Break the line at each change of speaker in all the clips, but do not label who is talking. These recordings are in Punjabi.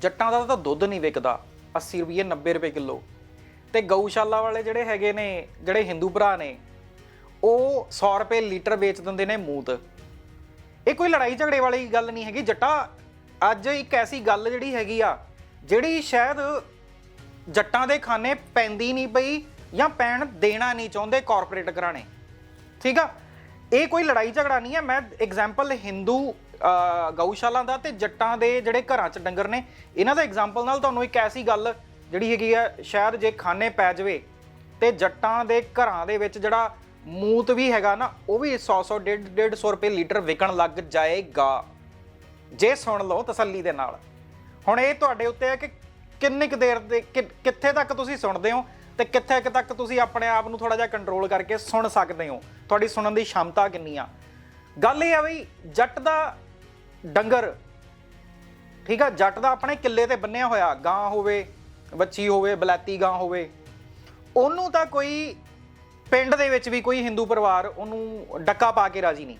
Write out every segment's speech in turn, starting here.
ਜੱਟਾਂ ਦਾ ਤਾਂ ਦੁੱਧ ਨਹੀਂ ਵਿਕਦਾ 80 ਰੁਪਏ 90 ਰੁਪਏ ਕਿਲੋ। ਤੇ ਗਊਸ਼ਾਲਾ ਵਾਲੇ ਜਿਹੜੇ ਹੈਗੇ ਨੇ, ਜਿਹੜੇ ਹਿੰਦੂ ਭਰਾ ਨੇ, ਉਹ 100 ਰੁਪਏ ਲੀਟਰ ਵੇਚ ਦਿੰਦੇ ਨੇ ਮੂਤ। ਇਹ ਕੋਈ ਲੜਾਈ ਝਗੜੇ ਵਾਲੀ ਗੱਲ ਨਹੀਂ ਹੈਗੀ। ਜੱਟਾ, ਅੱਜ ਇੱਕ ਐਸੀ ਗੱਲ ਜਿਹੜੀ ਹੈਗੀ ਆ, ਜਿਹੜੀ ਸ਼ਾਇਦ ਜੱਟਾਂ ਦੇ ਖਾਨੇ ਪੈਂਦੀ ਨਹੀਂ ਪਈ ਜਾਂ ਪੈਣ ਦੇਣਾ ਨਹੀਂ ਚਾਹੁੰਦੇ ਕਾਰਪੋਰੇਟ ਘਰਾਣੇ। ਠੀਕ ਆ? ਇਹ ਕੋਈ ਲੜਾਈ ਝਗੜਾ ਨਹੀਂ ਹੈ ਮੈਂ ਐਗਜ਼ਾਮਪਲ ਹਿੰਦੂ ਗਊਸ਼ਾਲਾ ਦਾ ਤੇ ਜੱਟਾਂ ਦੇ ਜਿਹੜੇ ਘਰਾਂ 'ਚ ਡੰਗਰ ਨੇ, ਇਹਨਾਂ ਦਾ ਐਗਜ਼ਾਮਪਲ ਨਾਲ ਤੁਹਾਨੂੰ ਇੱਕ ਐਸੀ ਗੱਲ ਜਿਹੜੀ ਹੈਗੀ ਆ, ਸ਼ਾਇਦ ਜੇ ਖਾਨੇ ਪੈ ਜਾਵੇ ਤੇ ਜੱਟਾਂ ਦੇ ਘਰਾਂ ਦੇ ਵਿੱਚ ਜਿਹੜਾ ਮੂਤ ਵੀ ਹੈਗਾ ਨਾ, ਉਹ ਵੀ 100 100 150 150 ਰੁਪਏ ਲੀਟਰ ਵਿਕਣ ਲੱਗ ਜਾਏਗਾ। ਜੇ ਸੁਣ ਲਓ ਤਸੱਲੀ ਦੇ ਨਾਲ। ਹੁਣ ਇਹ ਤੁਹਾਡੇ ਉੱਤੇ ਹੈ ਕਿ ਕਿੰਨੀ ਕੁ ਦੇਰ ਦੇ, ਕਿ- ਕਿੱਥੇ ਤੱਕ ਤੁਸੀਂ ਸੁਣਦੇ ਹੋ ਤੇ ਕਿੱਥੇ ਕੁ ਤੱਕ ਤੁਸੀਂ ਆਪਣੇ ਆਪ ਨੂੰ ਥੋੜਾ ਜਿਹਾ ਕੰਟਰੋਲ ਕਰਕੇ ਸੁਣ ਸਕਦੇ ਹੋ? ਤੁਹਾਡੀ ਸੁਣਨ ਦੀ ਸ਼ਮਤਾ ਕਿੰਨੀ ਆ? ਗੱਲ ਇਹ ਆ ਬਈ, ਜੱਟ ਦਾ ਡੰਗਰ। ਠੀਕ ਆ, ਜੱਟ ਦਾ ਆਪਣੇ ਕਿੱਲੇ ਤੇ ਬੰਨਿਆ ਹੋਇਆ, ਗਾਂ ਹੋਵੇ ਬੱਚੀ ਹੋਵੇ, ਬਲੈਤੀ ਗਾਂ ਹੋਵੇ। ਉਹਨੂੰ ਤਾਂ ਕੋਈ ਪਿੰਡ ਦੇ ਵਿੱਚ ਵੀ ਕੋਈ ਹਿੰਦੂ ਪਰਿਵਾਰ ਉਹਨੂੰ ਡੱਕਾ ਪਾ ਕੇ ਰਾਜੀ ਨਹੀਂ।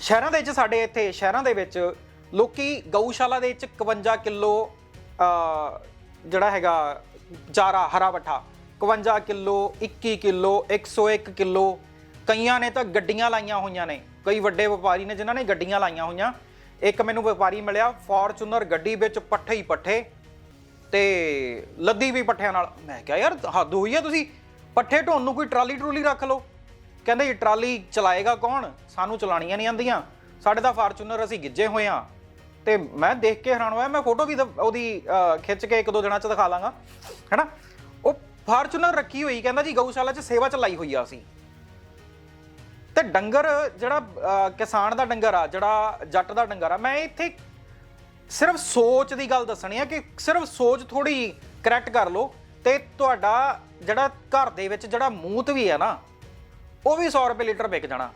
ਸ਼ਹਿਰਾਂ ਦੇ ਵਿੱਚ ਸਾਡੇ ਇੱਥੇ, ਸ਼ਹਿਰਾਂ ਦੇ ਵਿੱਚ ਲੋਕੀ ਗਊਸ਼ਾਲਾ ਦੇ ਵਿੱਚ 51 ਕਿਲੋ ਜਿਹੜਾ ਹੈਗਾ ਚਾਰਾ, ਹਰਾ ਬੱਠਾ 51 ਕਿਲੋ 21 ਕਿਲੋ 101 ਕਿਲੋ, ਕਈਆਂ ਨੇ ਤਾਂ ਗੱਡੀਆਂ ਲਾਈਆਂ ਹੋਈਆਂ ਨੇ। ਕਈ ਵੱਡੇ ਵਪਾਰੀ ਨੇ ਜਿਨ੍ਹਾਂ ਨੇ ਗੱਡੀਆਂ ਲਾਈਆਂ ਹੋਈਆਂ। ਇੱਕ ਮੈਨੂੰ ਵਪਾਰੀ ਮਿਲਿਆ ਫੋਰਚੂਨਰ ਗੱਡੀ ਵਿੱਚ ਪੱਠੇ ਹੀ ਪੱਠੇ ਤੇ ਲੱਦੀ ਵੀ ਪੱਠਿਆਂ ਨਾਲ। ਮੈਂ ਕਿਹਾ ਯਾਰ ਹੱਦ ਹੋਈ ਆ ਤੁਸੀਂ। ਪੱਠੇ ਢੋਣ ਨੂੰ ਕੋਈ ਟਰਾਲੀ ਟਰੂਲੀ ਰੱਖ ਲਓ। ਕਹਿੰਦੇ ਜੀ ਟਰਾਲੀ ਚਲਾਏਗਾ ਕੌਣ? ਸਾਨੂੰ ਚਲਾਣੀਆਂ ਨਹੀਂ ਆਉਂਦੀਆਂ। ਸਾਡੇ ਤਾਂ ਫਾਰਚੂਨਰ ਅਸੀਂ ਗਿੱਜੇ ਹੋਏ ਆ। ਤੇ ਮੈਂ ਦੇਖ ਕੇ ਹੈਰਾਨ ਹੋਇਆ। ਮੈਂ ਫੋਟੋ ਵੀ ਉਹਦੀ ਅਹ, ਖਿੱਚ ਕੇ ਇੱਕ ਦੋ ਦਿਨਾਂ ਚ ਦਿਖਾ ਲਾਂਗਾ। ਹੈਨਾ? ਉਹ ਫਾਰਚੂਨਰ ਰੱਖੀ ਹੋਈ ਕਹਿੰਦਾ ਜੀ ਗਊਸ਼ਾਲਾ ਚ ਸੇਵਾ ਚ ਲਾਈ ਹੋਈ ਆ ਅਸੀਂ। ਤੇ ਡੰਗਰ ਜਿਹੜਾ ਕਿਸਾਨ ਦਾ ਡੰਗਰ ਆ, ਜਿਹੜਾ ਜੱਟ ਦਾ ਡੰਗਰ ਆ, ਮੈਂ ਇੱਥੇ ਸਿਰਫ ਸੋਚ ਦੀ ਗੱਲ ਦੱਸਣੀ ਆ ਕਿ ਸਿਰਫ ਸੋਚ ਥੋੜੀ ਕਰੈਕਟ ਕਰ ਲਓ ਤੇ ਤੁਹਾਡਾ ਜਿਹੜਾ ਘਰ ਦੇ ਵਿੱਚ ਜਿਹੜਾ ਮੂਤ ਵੀ ਆ ਨਾ, ਉਹ ਵੀ 100 ਰੁਪਏ ਲੀਟਰ ਵਿਕ ਜਾਣਾ।